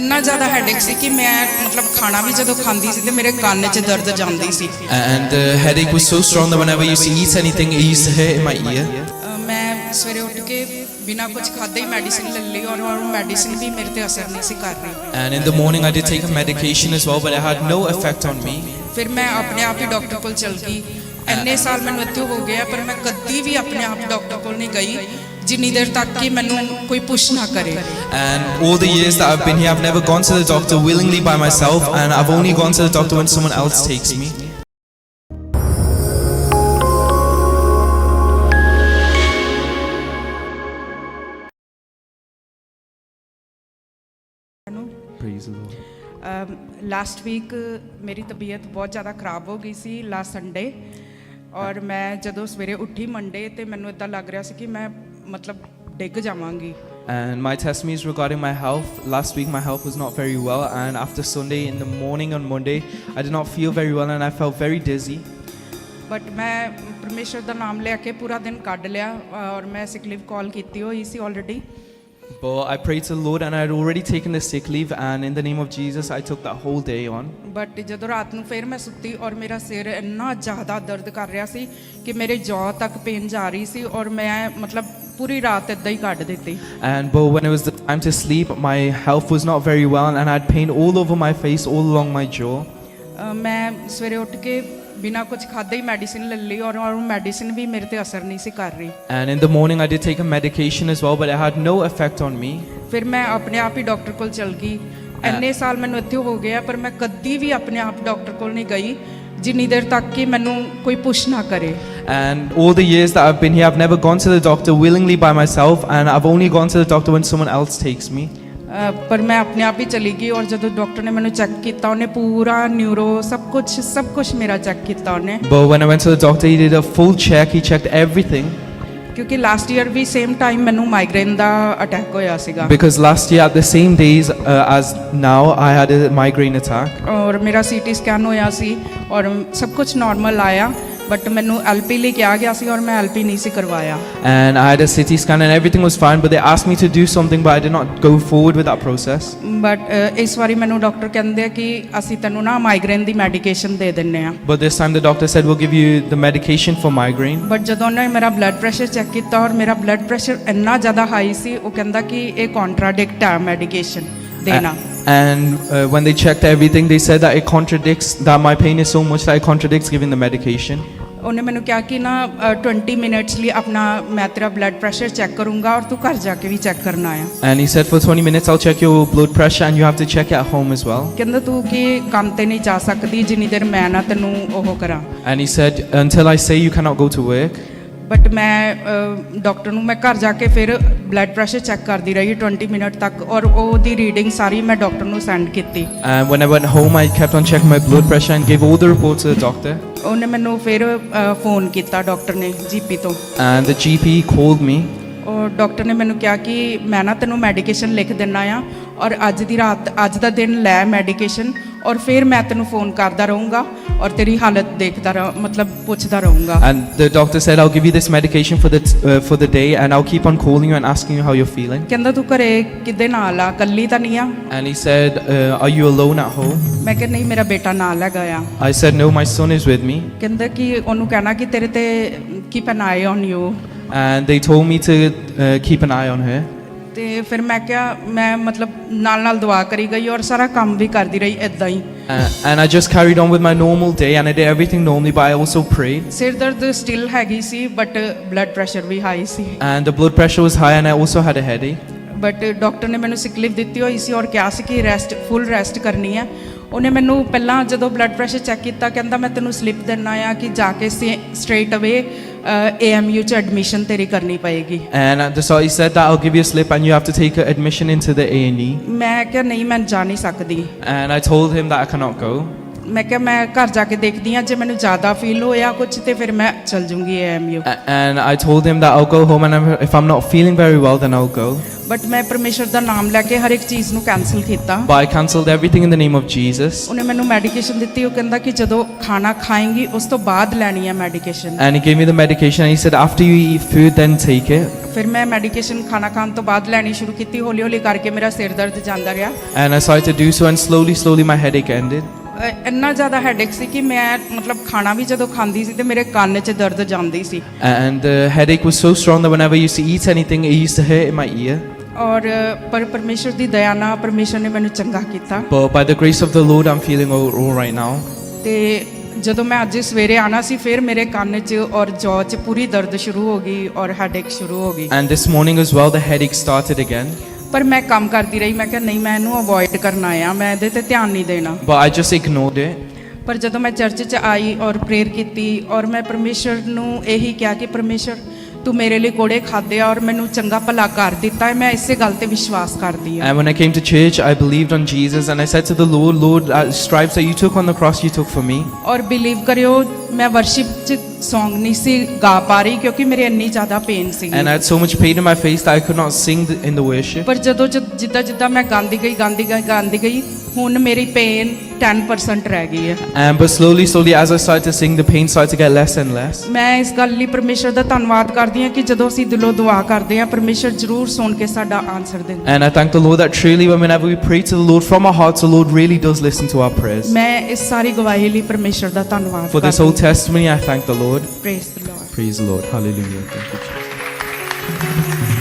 ਇੰਨਾ ਜ਼ਿਆਦਾ ਹੈਡੇਕ ਸੀ ਕਿ ਮੈਂ ਮਤਲਬ ਖਾਣਾ ਵੀ ਜਦੋਂ ਖਾਂਦੀ ਸੀ ਤੇ ਮੇਰੇ ਕੰਨ 'ਚ ਦਰਦ ਜਾਂਦੀ ਸੀ And the headache was so strong that whenever I used to eat anything, it used to hurt in my ear. ਅ, ਮੈਂ ਸਵੇਰੇ ਉੱਠ ਕੇ ਬਿਨਾਂ ਕੁਝ ਖਾਦੇ ਹੀ ਮੈਡੀਸਿਨ ਲੈ ਲਈ ਔਰ ਉਹ ਮੈਡੀਸਿਨ ਵੀ ਮੇਰੇ ਤੇ ਅਸਰ ਨਹੀਂ ਸੀ ਕਰ ਰਹੀ And in the morning, I did take a medication as well, but it had no effect on me. ਫਿਰ ਮੈਂ ਆਪਣੇ ਆਪ ਹੀ ਡਾਕਟਰ ਕੋਲ ਚਲ ਗਈ ਇੰਨੇ ਸਾਲ ਮੈਨੂੰ ਇੱਥੇ ਹੋ ਗਿਆ ਪਰ ਮੈਂ ਕਦੀ ਵੀ ਆਪਣੇ ਆਪ ਡਾਕਟਰ ਕੋਲ ਨਹੀਂ ਗਈ ਜਿੰਨੀ ਦੇਰ ਤੱਕ ਕਿ ਮੈਨੂੰ ਕੋਈ ਪੁੱਛ ਨਾ ਕਰੇ And all the years that I've been here, I've never gone to the doctor willingly by myself, and I've only gone to the doctor when someone else takes me. Praise the Lord. Last week ਮੇਰੀ ਤਬੀਅਤ ਬਹੁਤ ਜ਼ਿਆਦਾ ਖਰਾਬ ਹੋ ਗਈ ਸੀ last Sunday ਔਰ ਮੈਂ ਜਦੋਂ ਸਵੇਰੇ ਉੱਠੀ ਮੰਡੇ ਤੇ ਮੈਨੂੰ ਇਦਾਂ ਲੱਗ ਰਿਹਾ ਸੀ ਕਿ ਮੈਂ ਮਤਲਬ ਡਿੱਗ ਜਾਵਾਂਗੀ And my testimonies regarding my health. Last week, my health was not very well, and after Sunday in the morning on Monday, I did not feel very well, and I felt very dizzy. But ਮੈਂ ਪਰਮੇਸ਼ਰ ਦਾ ਨਾਮ ਲੈ ਕੇ ਪੂਰਾ ਦਿਨ ਕੱਢ ਲਿਆ ਔਰ ਮੈਂ ਸਿਕ ਲੀਵ ਕਾਲ ਕੀਤੀ ਹੋਈ ਸੀ already But I prayed to the Lord, and I had already taken the sick leave, and in the name of Jesus, I took that whole day on. But ਜਦੋਂ ਰਾਤ ਨੂੰ ਫਿਰ ਮੈਂ ਸੁੱਤੀ ਔਰ ਮੇਰਾ ਸਿਰ ਇੰਨਾ ਜ਼ਿਆਦਾ ਦਰਦ ਕਰ ਰਿਹਾ ਸੀ ਕਿ ਮੇਰੇ ਜੌ ਤੱਕ ਪੇਨ ਜਾ ਰਹੀ ਸੀ ਔਰ ਮੈਂ ਮਤਲਬ ਪੂਰੀ ਰਾਤ ਇਦਾਂ ਹੀ ਕੱਢ ਦਿੱਤੀ And but when it was the time to sleep, my health was not very well, and I had pain all over my face, all along my jaw. ਅ, ਮੈਂ ਸਵੇਰੇ ਉੱਠ ਕੇ ਬਿਨਾਂ ਕੁਝ ਖਾਦੇ ਹੀ ਮੈਡੀਸਿਨ ਲੈ ਲਈ ਔਰ ਉਹ ਮੈਡੀਸਿਨ ਵੀ ਮੇਰੇ ਤੇ ਅਸਰ ਨਹੀਂ ਸੀ ਕਰ ਰਹੀ And in the morning, I did take a medication as well, but it had no effect on me. ਫਿਰ ਮੈਂ ਆਪਣੇ ਆਪ ਹੀ ਡਾਕਟਰ ਕੋਲ ਚਲ ਗਈ ਇੰਨੇ ਸਾਲ ਮੈਨੂੰ ਇੱਥੇ ਹੋ ਗਿਆ ਪਰ ਮੈਂ ਕਦੀ ਵੀ ਆਪਣੇ ਆਪ ਡਾਕਟਰ ਕੋਲ ਨਹੀਂ ਗਈ ਜਿੰਨੀ ਦੇਰ ਤੱਕ ਕਿ ਮੈਨੂੰ ਕੋਈ ਪੁੱਛ ਨਾ ਕਰੇ And all the years that I've been here, I've never gone to the doctor willingly by myself, and I've only gone to the doctor when someone else takes me. ਅ, ਪਰ ਮੈਂ ਆਪਣੇ ਆਪ ਹੀ ਚਲੀ ਗਈ ਔਰ ਜਦੋਂ ਡਾਕਟਰ ਨੇ ਮੈਨੂੰ ਚੈੱਕ ਕੀਤਾ ਉਹਨੇ ਪੂਰਾ ਨਿਊਰੋ ਸਭ ਕੁਝ ਸਭ ਕੁਝ ਮੇਰਾ ਚੈੱਕ ਕੀਤਾ ਉਹਨੇ But when I went to the doctor, he did a full check, he checked everything. ਕਿਉਂਕਿ ਲਾਸਟ ਈਅਰ ਵੀ ਸੇਮ ਟਾਈਮ ਮੈਨੂੰ ਮਾਈਗ੍ਰੇਨ ਦਾ ਅਟੈਕ ਹੋਇਆ ਸੀਗਾ Because last year, at the same days uh, as now, I had a migraine attack. ਔਰ ਮੇਰਾ CT scan ਹੋਇਆ ਸੀ ਔਰ ਸਭ ਕੁਝ ਨਾਰਮਲ ਆਇਆ ਬਟ ਮੈਨੂੰ ਐਲਪੀ ਲਈ ਕਿਹਾ ਗਿਆ ਸੀ ਔਰ ਮੈਂ ਐਲਪੀ ਨਹੀਂ ਸੀ ਕਰਵਾਇਆ And I had a CT scan, and everything was fine, but they asked me to do something, but I did not go forward with that process. But ਇਸ ਵਾਰੀ ਮੈਨੂੰ ਡਾਕਟਰ ਕਹਿੰਦੇ ਆ ਕਿ ਅਸੀਂ ਤੈਨੂੰ ਨਾ ਮਾਈਗ੍ਰੇਨ ਦੀ ਮੈਡੀਕੇਸ਼ਨ ਦੇ ਦਿੰਨੇ ਆ But this time, the doctor said, We'll give you the medication for migraine. But ਜਦੋਂ ਉਹਨੇ ਮੇਰਾ ਬਲੱਡ ਪ੍ਰੈਸ਼ਰ ਚੈੱਕ ਕੀਤਾ ਔਰ ਮੇਰਾ ਬਲੱਡ ਪ੍ਰੈਸ਼ਰ ਇੰਨਾ ਜ਼ਿਆਦਾ ਹਾਈ ਸੀ ਉਹ ਕਹਿੰਦਾ ਕਿ ਇਹ ਕੰਟਰਾਡਿਕਟ ਹੈ ਮੈਡੀਕੇਸ਼ਨ ਦੇਣਾ And uh, when they checked everything, they said that it contradicts, that my pain is so much that it contradicts giving the medication. ਉਹਨੇ ਮੈਨੂੰ ਕਿਹਾ ਕਿ ਨਾ ਅ, 20 ਮਿੰਟਸ ਲਈ ਆਪਣਾ ਮੈਂ ਤੇਰਾ ਬਲੱਡ ਪ੍ਰੈਸ਼ਰ ਚੈੱਕ ਕਰੂੰਗਾ ਔਰ ਤੂੰ ਘਰ ਜਾ ਕੇ ਵੀ ਚੈੱਕ ਕਰਨਾ ਆ And he said, For 20 minutes, I'll check your blood pressure, and you have to check it at home as well. ਕਹਿੰਦਾ ਤੂੰ ਕਿ ਕੰਮ ਤੇ ਨਹੀਂ ਜਾ ਸਕਦੀ ਜਿੰਨੀ ਦੇਰ ਮੈਂ ਨਾ ਤੈਨੂੰ ਉਹ ਕਰਾਂ And he said, Until I say you cannot go to work. But ਮੈਂ ਡਾਕਟਰ ਨੂੰ ਮੈਂ ਘਰ ਜਾ ਕੇ ਫਿਰ ਬਲੱਡ ਪ੍ਰੈਸ਼ਰ ਚੈੱਕ ਕਰਦੀ ਰਹੀ 20 ਮਿੰਟ ਤੱਕ ਔਰ ਉਹਦੀ ਰੀਡਿੰਗ ਸਾਰੀ ਮੈਂ ਡਾਕਟਰ ਨੂੰ ਸੈਂਡ ਕੀਤੀ। And when I went home, I kept on checking my blood pressure and gave all the reports to the doctor. ਉਹਨੇ ਮੈਨੂੰ ਫਿਰ ਫੋਨ ਕੀਤਾ ਡਾਕਟਰ ਨੇ ਜੀਪੀ ਤੋਂ। And the GP called me. ਔਰ ਡਾਕਟਰ ਨੇ ਮੈਨੂੰ ਕਿਹਾ ਕਿ ਮੈਂ ਨਾ ਤੈਨੂੰ ਮੈਡੀਕੇਸ਼ਨ ਲਿਖ ਦਿੰਨਾ ਆ ਔਰ ਅੱਜ ਦੀ ਰਾਤ ਅੱਜ ਦਾ ਦਿਨ ਲੈ ਮੈਡੀਕੇਸ਼ਨ ਔਰ ਫਿਰ ਮੈਂ ਤੈਨੂੰ ਫੋਨ ਕਰਦਾ ਰਹੂੰਗਾ ਔਰ ਤੇਰੀ ਹਾਲਤ ਦੇਖਦਾ ਰਹ ਮਤਲਬ ਪੁੱਛਦਾ ਰਹੂੰਗਾ And the doctor said, I'll give you this medication for the, t- uh, for the day, and I'll keep on calling you and asking you how you're feeling. ਕਹਿੰਦਾ ਤੂੰ ਘਰੇ ਕਿੱਦੇ ਨਾਲ ਆ ਕੱਲੀ ਤਾਂ ਨਹੀਂ ਆ And he said, uh, Are you alone at home? ਮੈਂ ਕਿਹਾ ਨਹੀਂ ਮੇਰਾ ਬੇਟਾ ਨਾਲ ਹੈਗਾ ਆ I said, No, my son is with me. ਕਹਿੰਦਾ ਕਿ ਉਹਨੂੰ ਕਹਿਣਾ ਕਿ ਤੇਰੇ ਤੇ keep an eye on you And they told me to uh, keep an eye on her. ਤੇ ਫਿਰ ਮੈਂ ਕਿਹਾ ਮੈਂ ਮਤਲਬ ਨਾਲ ਨਾਲ ਦੁਆ ਕਰੀ ਗਈ ਔਰ ਸਾਰਾ ਕੰਮ ਵੀ ਕਰਦੀ ਰਹੀ ਇਦਾਂ ਹੀ Uh, and I just carried on with my normal day, and I did everything normally, but I also prayed. ਸਿਰ ਦਰਦ ਸਟਿਲ ਹੈਗੀ ਸੀ ਬਟ ਬਲੱਡ ਪ੍ਰੈਸ਼ਰ ਵੀ ਹਾਈ ਸੀ And the blood pressure was high, and I also had a headache. But doctor ਨੇ ਮੈਨੂੰ ਸਿਕ ਦਿੱਤੀ ਹੋਈ ਸੀ ਔਰ ਕਿਹਾ ਸੀ ਕਿ ਰੈਸਟ ਫੁੱਲ ਰੈਸਟ ਕਰਨੀ ਹੈ ਉਹਨੇ ਮੈਨੂੰ ਪਹਿਲਾਂ ਜਦੋਂ ਬਲੱਡ ਪ੍ਰੈਸ਼ਰ ਚੈੱਕ ਕੀਤਾ ਕਹਿੰਦਾ ਮੈਂ ਤੈਨੂੰ ਸਲਿੱਪ ਦੇਣਾ ਆ ਕਿ ਜਾ ਕੇ ਸਟ੍ਰੇਟ ਅਵੇ ਏਐਮਯੂ ਚ ਐਡਮਿਸ਼ਨ ਤੇਰੀ ਕਰਨੀ ਪਏਗੀ start, he said that I'll give you a slip, and you have to take an admission into the A&E. ਮੈਂ ਕਿਹਾ ਨਹੀਂ ਮੈਂ ਜਾ ਨਹੀਂ ਸਕਦੀ And I told him that I cannot go. ਮੈਂ ਕਿਹਾ ਮੈਂ ਘਰ ਜਾ ਕੇ ਦੇਖਦੀ ਆ ਜੇ ਮੈਨੂੰ ਜ਼ਿਆਦਾ ਫੀਲ ਹੋਇਆ ਕੁਝ ਤੇ ਫਿਰ ਮੈਂ ਚਲ ਜੂੰਗੀ And I told him that I'll go home, and I'm- if I'm not feeling very well, then I'll go. But ਮੈਂ ਪਰਮੇਸ਼ਰ ਦਾ ਨਾਮ ਲੈ ਕੇ ਹਰ ਇੱਕ ਚੀਜ਼ ਨੂੰ ਕੈਨਸਲ ਕੀਤਾ But I cancelled everything in the name of Jesus. ਉਹਨੇ ਮੈਨੂੰ ਮੈਡੀਕੇਸ਼ਨ ਦਿੱਤੀ ਉਹ ਕਹਿੰਦਾ ਕਿ ਜਦੋਂ ਖਾਣਾ ਖਾਏਂਗੀ ਉਸ ਤੋਂ ਬਾਅਦ ਲੈਣੀ ਹੈ medication And he gave me the medication, and he said, After you eat food, then take it. ਫਿਰ ਮੈਂ ਮੈਡੀਕੇਸ਼ਨ ਖਾਣਾ ਖਾਣ ਤੋਂ ਬਾਅਦ ਲੈਣੀ ਸ਼ੁਰੂ ਕੀਤੀ ਹੌਲੀ ਹੌਲੀ ਕਰਕੇ ਮੇਰਾ ਸਿਰ ਦਰਦ ਜਾਂਦਾ ਰਿਹਾ And I started to do so, and slowly, slowly, my headache ended. ਇੰਨਾ ਜ਼ਿਆਦਾ ਹੈਡੇਕ ਸੀ ਕਿ ਮੈਂ ਮਤਲਬ ਖਾਣਾ ਵੀ ਜਦੋਂ ਖਾਂਦੀ ਸੀ ਤੇ ਮੇਰੇ ਕੰਨ 'ਚ ਦਰਦ ਜਾਂਦੀ ਸੀ And the headache was so strong that whenever I used to eat anything, it used to hurt in my ear. ਔਰ ਪਰ ਪਰਮੇਸ਼ਰ ਦੀ ਦਇਆ ਨਾਲ ਪਰਮੇਸ਼ਰ ਨੇ ਮੈਨੂੰ ਚੰਗਾ ਕੀਤਾ But by the grace of the Lord, I'm feeling all, all right now. ਤੇ ਜਦੋਂ ਮੈਂ ਅੱਜ ਸਵੇਰੇ ਆਣਾ ਸੀ ਫਿਰ ਮੇਰੇ ਕੰਨ 'ਚ ਔਰ ਜੌ 'ਚ ਪੂਰੀ ਦਰਦ ਸ਼ੁਰੂ ਹੋ ਗਈ ਔਰ ਹੈਡੇਕ ਸ਼ੁਰੂ ਹੋ ਗਈ And this morning as well, the headache started again. ਪਰ ਮੈਂ ਕੰਮ ਕਰਦੀ ਰਹੀ ਮੈਂ ਕਿਹਾ ਨਹੀਂ ਮੈਂ ਇਹਨੂੰ ਅਵੋਇਡ ਕਰਨਾ ਆ ਮੈਂ ਇਹਦੇ ਤੇ ਧਿਆਨ ਨਹੀਂ ਦੇਣਾ But I just ignored it. ਪਰ ਜਦੋਂ ਮੈਂ ਚਰਚ 'ਚ ਆਈ ਔਰ ਪ੍ਰੇਅਰ ਕੀਤੀ ਔਰ ਮੈਂ ਪਰਮੇਸ਼ਰ ਨੂੰ ਇਹੀ ਕਿਹਾ ਕਿ ਪਰਮੇਸ਼ਰ ਤੂੰ ਮੇਰੇ ਲਈ ਕੋੜੇ ਖਾਦੇ ਆ ਔਰ ਮੈਨੂੰ ਚੰਗਾ ਭਲਾ ਕਰ ਦਿੱਤਾ ਹੈ ਮੈਂ ਇਸੇ ਗੱਲ ਤੇ ਵਿਸ਼ਵਾਸ ਕਰਦੀ ਆ And when I came to church, I believed on Jesus and I said to the Lord, Lord, uh, stripes that you took on the cross, you took for me. ਔਰ ਬਿਲੀਵ ਕਰਿਓ ਮੈਂ ਵਰਸ਼ਿਪ 'ਚ Song ਨਹੀਂ ਸੀ ਗਾ ਪਾ ਰਹੀ ਕਿਉਂਕਿ ਮੇਰੇ ਇੰਨੀ ਜ਼ਿਆਦਾ ਪੇਨ ਸੀ And I had so much pain in my face that I could not sing th- in the worship. ਪਰ ਜਦੋਂ ਜਦ- ਜਿੱਦਾਂ ਜਿੱਦਾਂ ਮੈਂ ਗਾਉਂਦੀ ਗਈ ਗਾਉਂਦੀ ਗਈ ਗਾਉਂਦੀ ਗਈ ਹੁਣ ਮੇਰੀ ਪੇਨ 10% ਰਹਿ ਗਈ ਹੈ And but slowly, slowly, as I started to sing, the pain started to get less and less. ਮੈਂ ਇਸ ਗੱਲ ਲਈ ਪਰਮੇਸ਼ਰ ਦਾ ਧੰਨਵਾਦ ਕਰਦੀ ਹਾਂ ਕਿ ਜਦੋਂ ਅਸੀਂ ਦਿਲੋਂ ਦੁਆ ਕਰਦੇ ਹਾਂ ਪਰਮੇਸ਼ਰ ਜ਼ਰੂਰ ਸੁਣ ਕੇ ਸਾਡਾ ਆਨਸਰ ਦਿੰਦਾ And I thank the Lord that truly, whenever we pray to the Lord from our hearts, the Lord really does listen to our prayers. ਮੈਂ ਇਸ ਸਾਰੀ ਗਵਾਹੀ ਲਈ ਪਰਮੇਸ਼ਰ ਦਾ ਧੰਨਵਾਦ For this whole testimony, I thank the Lord. Praise the Lord. Praise the Lord. Hallelujah. Thank you, Jesus.